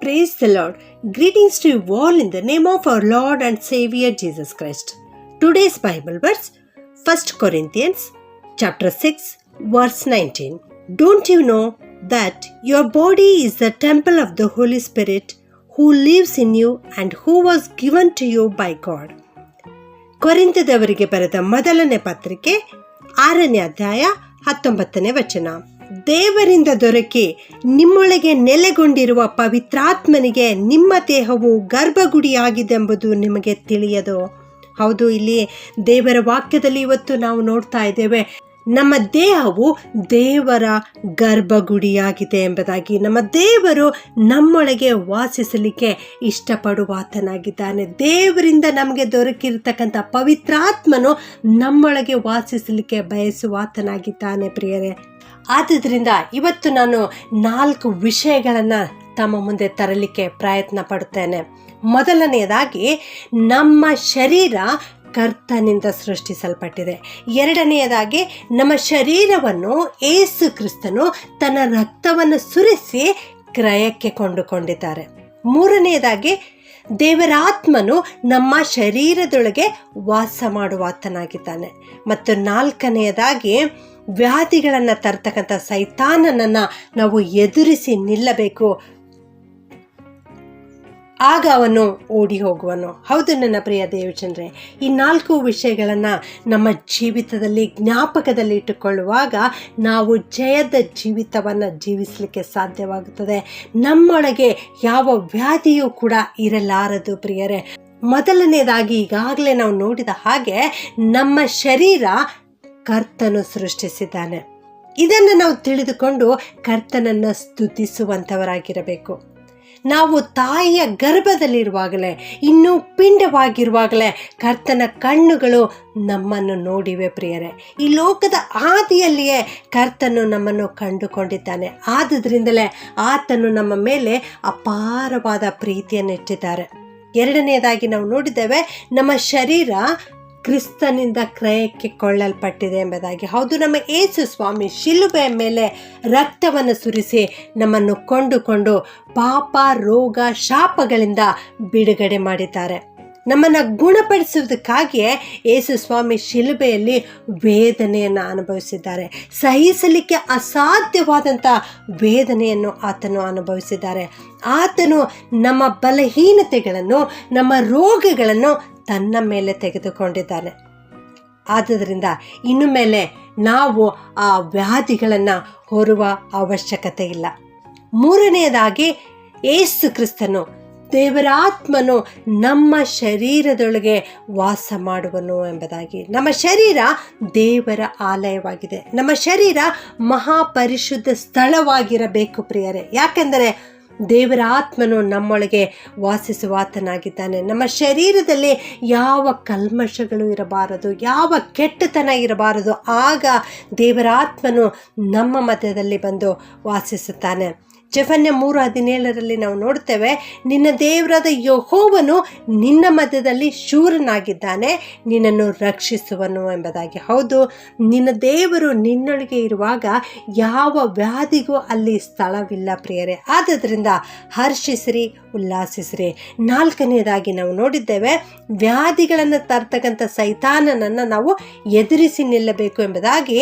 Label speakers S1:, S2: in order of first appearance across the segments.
S1: Praise the Lord. Greetings to you all in the name of our Lord and Savior Jesus Christ. Today's Bible verse 1 Corinthians chapter 6 verse 19. Don't you know that your body is the temple of the Holy Spirit who lives in you and who was given to you by God? ಕೊರಿಂತದವರಿಗೆ ಬರೆದ ಮೊದಲನೇ ಪತ್ರಿಕೆ ಆರನೇ ಅಧ್ಯಾಯ ಹತ್ತೊಂಬತ್ತನೇ ವಚನ ದೇವರಿಂದ ದೊರಕಿ ನಿಮ್ಮೊಳಗೆ ನೆಲೆಗೊಂಡಿರುವ ಪವಿತ್ರಾತ್ಮನಿಗೆ ನಿಮ್ಮ ದೇಹವು ಗರ್ಭಗುಡಿಯಾಗಿದೆಂಬುದು ನಿಮಗೆ ತಿಳಿಯದು. ಹೌದು, ಇಲ್ಲಿ ದೇವರ ವಾಕ್ಯದಲ್ಲಿ ಇವತ್ತು ನಾವು ನೋಡ್ತಾ ಇದ್ದೇವೆ, ನಮ್ಮ ದೇಹವು ದೇವರ ಗರ್ಭಗುಡಿಯಾಗಿದೆ ಎಂಬುದಾಗಿ. ನಮ್ಮ ದೇವರು ನಮ್ಮೊಳಗೆ ವಾಸಿಸಲಿಕ್ಕೆ ಇಷ್ಟಪಡುವಾತನಾಗಿದ್ದಾನೆ. ದೇವರಿಂದ ನಮಗೆ ದೊರಕಿರ್ತಕ್ಕಂಥ ಪವಿತ್ರಾತ್ಮನು ನಮ್ಮೊಳಗೆ ವಾಸಿಸಲಿಕ್ಕೆ ಬಯಸುವಾತನಾಗಿದ್ದಾನೆ ಪ್ರಿಯರೇ. ಆದುದರಿಂದ ಇವತ್ತು ನಾನು ನಾಲ್ಕು ವಿಷಯಗಳನ್ನು ತಮ್ಮ ಮುಂದೆ ತರಲಿಕ್ಕೆ ಪ್ರಯತ್ನ ಪಡುತ್ತೇನೆ ಮೊದಲನೆಯದಾಗಿ, ನಮ್ಮ ಶರೀರ ಕರ್ತನಿಂದ ಸೃಷ್ಟಿಸಲ್ಪಟ್ಟಿದೆ. ಎರಡನೆಯದಾಗಿ, ನಮ್ಮ ಶರೀರವನ್ನು ಏಸು ಕ್ರಿಸ್ತನು ತನ್ನ ರಕ್ತವನ್ನು ಸುರಿಸಿ ಕ್ರಯಕ್ಕೆ ಕೊಂಡುಕೊಂಡಿದ್ದಾರೆ. ಮೂರನೆಯದಾಗಿ ದೇವರ ಆತ್ಮನು ನಮ್ಮ ಶರೀರದೊಳಗೆ ವಾಸ ಮಾಡುವಾತನಾಗಿದ್ದಾನೆ. ಮತ್ತು ನಾಲ್ಕನೆಯದಾಗಿ ವ್ಯಾಧಿಗಳನ್ನು ತರ್ತಕ್ಕಂಥ ಸೈತಾನನನ್ನು ನಾವು ಎದುರಿಸಿ ನಿಲ್ಲಬೇಕು. ಆಗ ಅವನು ಓಡಿ ಹೋಗುವನು. ಹೌದು ನನ್ನ ಪ್ರಿಯ ದೇವಚಂದ್ರೆ, ಈ ನಾಲ್ಕು ವಿಷಯಗಳನ್ನು ನಮ್ಮ ಜೀವಿತದಲ್ಲಿ ಜ್ಞಾಪಕದಲ್ಲಿ ಇಟ್ಟುಕೊಳ್ಳುವಾಗ ನಾವು ಜಯದ ಜೀವಿತವನ್ನು ಜೀವಿಸಲಿಕ್ಕೆ ಸಾಧ್ಯವಾಗುತ್ತದೆ. ನಮ್ಮೊಳಗೆ ಯಾವ ವ್ಯಾಧಿಯೂ ಕೂಡ ಇರಲಾರದು ಪ್ರಿಯರೇ. ಮೊದಲನೇದಾಗಿ ಈಗಾಗಲೇ ನಾವು ನೋಡಿದ ಹಾಗೆ ನಮ್ಮ ಶರೀರ ಕರ್ತನು ಸೃಷ್ಟಿಸಿದ್ದಾನೆ. ಇದನ್ನು ನಾವು ತಿಳಿದುಕೊಂಡು ಕರ್ತನನ್ನು ಸ್ತುತಿಸುವಂಥವರಾಗಿರಬೇಕು ನಾವು ತಾಯಿಯ ಗರ್ಭದಲ್ಲಿರುವಾಗಲೇ, ಇನ್ನೂ ಪಿಂಡವಾಗಿರುವಾಗಲೇ ಕರ್ತನ ಕಣ್ಣುಗಳು ನಮ್ಮನ್ನು ನೋಡಿವೆ ಪ್ರಿಯರೇ. ಈ ಲೋಕದ ಆದಿಯಲ್ಲಿಯೇ ಕರ್ತನು ನಮ್ಮನ್ನು ಕಂಡುಕೊಂಡಿದ್ದಾನೆ. ಆದುದರಿಂದಲೇ ಆತನು ನಮ್ಮ ಮೇಲೆ ಅಪಾರವಾದ ಪ್ರೀತಿಯನ್ನು ಇಟ್ಟಿದ್ದಾರೆ ಎರಡನೆಯದಾಗಿ ನಾವು ನೋಡಿದ್ದೇವೆ, ನಮ್ಮ ಶರೀರ ಕ್ರಿಸ್ತನಿಂದ ಕ್ರಯಕ್ಕೆ ಕೊಳ್ಳಲ್ಪಟ್ಟಿದೆ ಎಂಬುದಾಗಿ. ಹೌದು, ನಮ್ಮ ಏಸು ಸ್ವಾಮಿ ಶಿಲುಬೆಯ ಮೇಲೆ ರಕ್ತವನ್ನು ಸುರಿಸಿ ನಮ್ಮನ್ನು ಕೊಂಡುಕೊಂಡು ಪಾಪ, ರೋಗ, ಶಾಪಗಳಿಂದ ಬಿಡುಗಡೆ ಮಾಡಿದ್ದಾರೆ. ನಮ್ಮನ್ನು ಗುಣಪಡಿಸುವುದಕ್ಕಾಗಿಯೇ ಯೇಸು ಸ್ವಾಮಿ ಶಿಲುಬೆಯಲ್ಲಿ ವೇದನೆಯನ್ನು ಅನುಭವಿಸಿದ್ದಾರೆ. ಸಹಿಸಲಿಕ್ಕೆ ಅಸಾಧ್ಯವಾದಂಥ ವೇದನೆಯನ್ನು ಆತನು ಅನುಭವಿಸಿದ್ದಾರೆ. ಆತನು ನಮ್ಮ ಬಲಹೀನತೆಗಳನ್ನು, ನಮ್ಮ ರೋಗಗಳನ್ನು ತನ್ನ ಮೇಲೆ ತೆಗೆದುಕೊಂಡಿದ್ದಾನೆ ಆದ್ದರಿಂದ ಇನ್ನು ಮೇಲೆ ನಾವು ಆ ವ್ಯಾಧಿಗಳನ್ನು ಹೊರುವ ಅವಶ್ಯಕತೆ ಇಲ್ಲ. ಮೂರನೆಯದಾಗಿ ಏಸು ಕ್ರಿಸ್ತನು ದೇವರಾತ್ಮನು ನಮ್ಮ ಶರೀರದೊಳಗೆ ವಾಸ ಮಾಡುವನು ಎಂಬುದಾಗಿ. ನಮ್ಮ ಶರೀರ ದೇವರ ಆಲಯವಾಗಿದೆ. ನಮ್ಮ ಶರೀರ ಮಹಾಪರಿಶುದ್ಧ ಸ್ಥಳವಾಗಿರಬೇಕು ಪ್ರಿಯರೇ. ಯಾಕೆಂದರೆ ದೇವರ ಆತ್ಮನು ನಮ್ಮೊಳಗೆ ವಾಸಿಸುವಾತನಾಗಿದ್ದಾನೆ. ನಮ್ಮ ಶರೀರದಲ್ಲಿ ಯಾವ ಕಲ್ಮಶಗಳು ಇರಬಾರದು, ಯಾವ ಕೆಟ್ಟತನ ಇರಬಾರದು, ಆಗ ದೇವರಾತ್ಮನು ನಮ್ಮ ಮಧ್ಯದಲ್ಲಿ ಬಂದು ವಾಸಿಸುತ್ತಾನೆ. ಜಫನ್ಯ ಮೂರು ಹದಿನೇಳರಲ್ಲಿ ನಾವು ನೋಡ್ತೇವೆ, ನಿನ್ನ ದೇವರಾದ ಯಹೋವನು ನಿನ್ನ ಮಧ್ಯದಲ್ಲಿ ಶೂರನಾಗಿದ್ದಾನೆ, ನಿನ್ನನ್ನು ರಕ್ಷಿಸುವನು ಎಂಬುದಾಗಿ. ಹೌದು, ನಿನ್ನ ದೇವರು ನಿನ್ನೊಳಗೆ ಇರುವಾಗ ಯಾವ ವ್ಯಾಧಿಗೂ ಅಲ್ಲಿ ಸ್ಥಳವಿಲ್ಲ ಪ್ರಿಯರೇ. ಆದ್ದರಿಂದ ಹರ್ಷಿಸಿರಿ, ಉಲ್ಲಾಸಿಸಿರಿ. ನಾಲ್ಕನೆಯದಾಗಿ ನಾವು ನೋಡಿದ್ದೇವೆ, ವ್ಯಾಧಿಗಳನ್ನು ತರ್ತಕ್ಕಂಥ ಸೈತಾನನನ್ನು ನಾವು ಎದುರಿಸಿ ನಿಲ್ಲಬೇಕು ಎಂಬುದಾಗಿ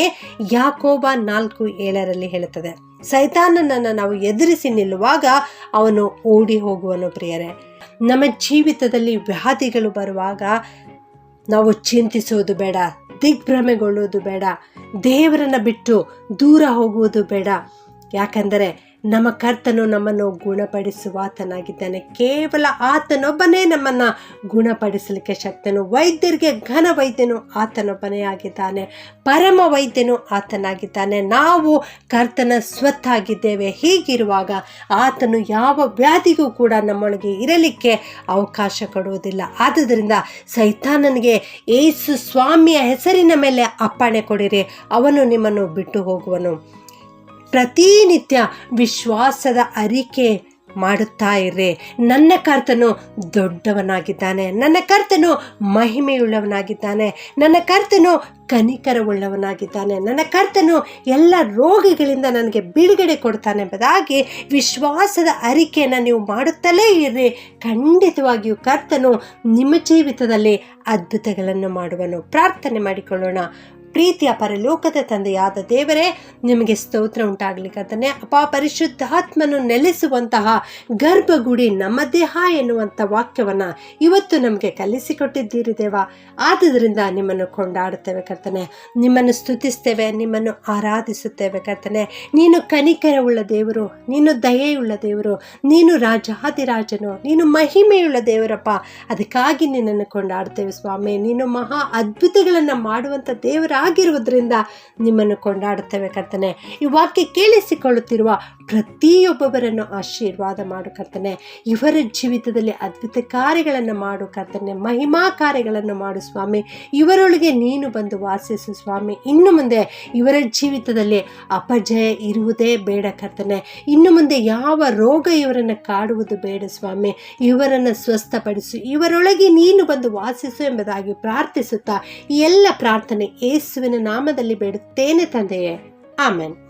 S1: ಯಾಕೋಬ ನಾಲ್ಕು ಏಳರಲ್ಲಿ ಹೇಳುತ್ತದೆ. ಸೈತಾನನನ್ನು ನಾವು ಎದುರಿಸಿ ನಿಲ್ಲುವಾಗ ಅವನು ಓಡಿ ಹೋಗುವನು ಪ್ರಿಯರೇ. ನಮ್ಮ ಜೀವಿತದಲ್ಲಿ ವ್ಯಾಧಿಗಳು ಬರುವಾಗ ನಾವು ಚಿಂತಿಸೋದು ಬೇಡ ದಿಗ್ಭ್ರಮೆಗೊಳ್ಳೋದು ಬೇಡ, ದೇವರನ್ನು ಬಿಟ್ಟು ದೂರ ಹೋಗುವುದು ಬೇಡ. ಯಾಕಂದರೆ ನಮ್ಮ ಕರ್ತನು ನಮ್ಮನ್ನು ಗುಣಪಡಿಸುವ ಆತನಾಗಿದ್ದಾನೆ ಕೇವಲ ಆತನೊಬ್ಬನೇ ನಮ್ಮನ್ನು ಗುಣಪಡಿಸಲಿಕ್ಕೆ ಶಕ್ತನು. ವೈದ್ಯರಿಗೆ ಘನ ವೈದ್ಯನು ಆತನೊಬ್ಬನೇ ಆಗಿದ್ದಾನೆ. ಪರಮ ವೈದ್ಯನು ಆತನಾಗಿದ್ದಾನೆ. ನಾವು ಕರ್ತನ ಸ್ವತ್ತಾಗಿದ್ದೇವೆ. ಹೀಗಿರುವಾಗ ಆತನು ಯಾವ ವ್ಯಾಧಿಗೂ ಕೂಡ ನಮ್ಮೊಳಗೆ ಇರಲಿಕ್ಕೆ ಅವಕಾಶ ಕೊಡುವುದಿಲ್ಲ. ಆದುದರಿಂದ ಸೈತಾನನಿಗೆ ಏಸು ಸ್ವಾಮಿಯ ಹೆಸರಿನ ಮೇಲೆ ಅಪ್ಪಣೆ ಕೊಡಿರಿ. ಅವನು ನಿಮ್ಮನ್ನು ಬಿಟ್ಟು ಹೋಗುವನು. ಪ್ರತಿನಿತ್ಯ ವಿಶ್ವಾಸದ ಅರಿಕೆ ಮಾಡುತ್ತಾ ಇರ್ರಿ. ನನ್ನ ಕರ್ತನು ದೊಡ್ಡವನಾಗಿದ್ದಾನೆ. ನನ್ನ ಕರ್ತನು ಮಹಿಮೆಯುಳ್ಳವನಾಗಿದ್ದಾನೆ. ನನ್ನ ಕರ್ತನು ಕನಿಕರವುಳ್ಳವನಾಗಿದ್ದಾನೆ. ನನ್ನ ಕರ್ತನು ಎಲ್ಲ ರೋಗಗಳಿಂದ ನನಗೆ ಬಿಡುಗಡೆ ಕೊಡ್ತಾನೆ ಎಂಬುದಾಗಿ ವಿಶ್ವಾಸದ ಅರಿಕೆಯನ್ನು ನೀವು ಮಾಡುತ್ತಲೇ ಇರ್ರಿ. ಖಂಡಿತವಾಗಿಯೂ ಕರ್ತನು ನಿಮ್ಮ ಜೀವಿತದಲ್ಲಿ ಅದ್ಭುತಗಳನ್ನು ಮಾಡುವನು. ಪ್ರಾರ್ಥನೆ ಮಾಡಿಕೊಳ್ಳೋಣ. ಪ್ರೀತಿಯ ಪರಲೋಕದ ತಂದೆಯಾದ ದೇವರೇ, ನಿಮಗೆ ಸ್ತೋತ್ರ ಉಂಟಾಗಲಿ ಕರ್ತನೆ ಅಪ ಪರಿಶುದ್ಧಾತ್ಮನು ನೆಲೆಸುವಂತಹ ಗರ್ಭಗುಡಿ ನಮ್ಮ ದೇಹ ಎನ್ನುವಂಥ ವಾಕ್ಯವನ್ನು ಇವತ್ತು ನಮಗೆ ಕಲಿಸಿಕೊಟ್ಟಿದ್ದೀರಿ ದೇವ. ಆದ್ದರಿಂದ ನಿಮ್ಮನ್ನು ಕೊಂಡಾಡುತ್ತೇವೆ ಕರ್ತನೆ. ನಿಮ್ಮನ್ನು ಸ್ತುತಿಸ್ತೇವೆ, ನಿಮ್ಮನ್ನು ಆರಾಧಿಸುತ್ತೇವೆ ಕರ್ತನೆ. ನೀನು ಕನಿಕರವುಳ್ಳ ದೇವರು, ನೀನು ದಯೆಯುಳ್ಳ ದೇವರು, ನೀನು ರಾಜಾದಿರಾಜನು ನೀನು ಮಹಿಮೆಯುಳ್ಳ ದೇವರಪ್ಪ. ಅದಕ್ಕಾಗಿ ನಿನ್ನನ್ನು ಕೊಂಡಾಡ್ತೇವೆ ಸ್ವಾಮಿ. ನೀನು ಮಹಾ ಅದ್ಭುತಗಳನ್ನು ಮಾಡುವಂಥ ದೇವರಾಗಿರುವುದರಿಂದ ನಿಮ್ಮನ್ನು ಕೊಂಡಾಡುತ್ತೇವೆ ಕರ್ತನೆ. ಈ ವಾಕ್ಯ ಕೇಳಿಸಿಕೊಳ್ಳುತ್ತಿರುವ ಪ್ರತಿಯೊಬ್ಬೊಬ್ಬರನ್ನು ಆಶೀರ್ವಾದ ಮಾಡು ಕರ್ತನೆ. ಇವರ ಜೀವಿತದಲ್ಲಿ ಅದ್ಭುತ ಕಾರ್ಯಗಳನ್ನು ಮಾಡು ಕರ್ತನೆ. ಮಹಿಮಾ ಕಾರ್ಯಗಳನ್ನು ಮಾಡು ಸ್ವಾಮಿ. ಇವರೊಳಗೆ ನೀನು ಬಂದು ವಾಸಿಸು ಸ್ವಾಮಿ. ಇನ್ನು ಮುಂದೆ ಇವರ ಜೀವಿತದಲ್ಲಿ ಅಪಜಯ ಇರುವುದೇ ಬೇಡ ಕರ್ತನೆ. ಇನ್ನು ಮುಂದೆ ಯಾವ ರೋಗ ಇವರನ್ನು ಕಾಡುವುದು ಬೇಡ ಸ್ವಾಮಿ. ಇವರನ್ನು ಸ್ವಸ್ಥಪಡಿಸು. ಇವರೊಳಗೆ ನೀನು ಬಂದು ವಾಸಿಸು ಎಂಬುದಾಗಿ ಪ್ರಾರ್ಥಿಸುತ್ತಾ ಈ ಎಲ್ಲ ಪ್ರಾರ್ಥನೆ ಯೇಸುವಿನ ನಾಮದಲ್ಲಿ ಬೇಡುತ್ತೇನೆ ತಂದೆಯೇ. ಆಮೆನ್.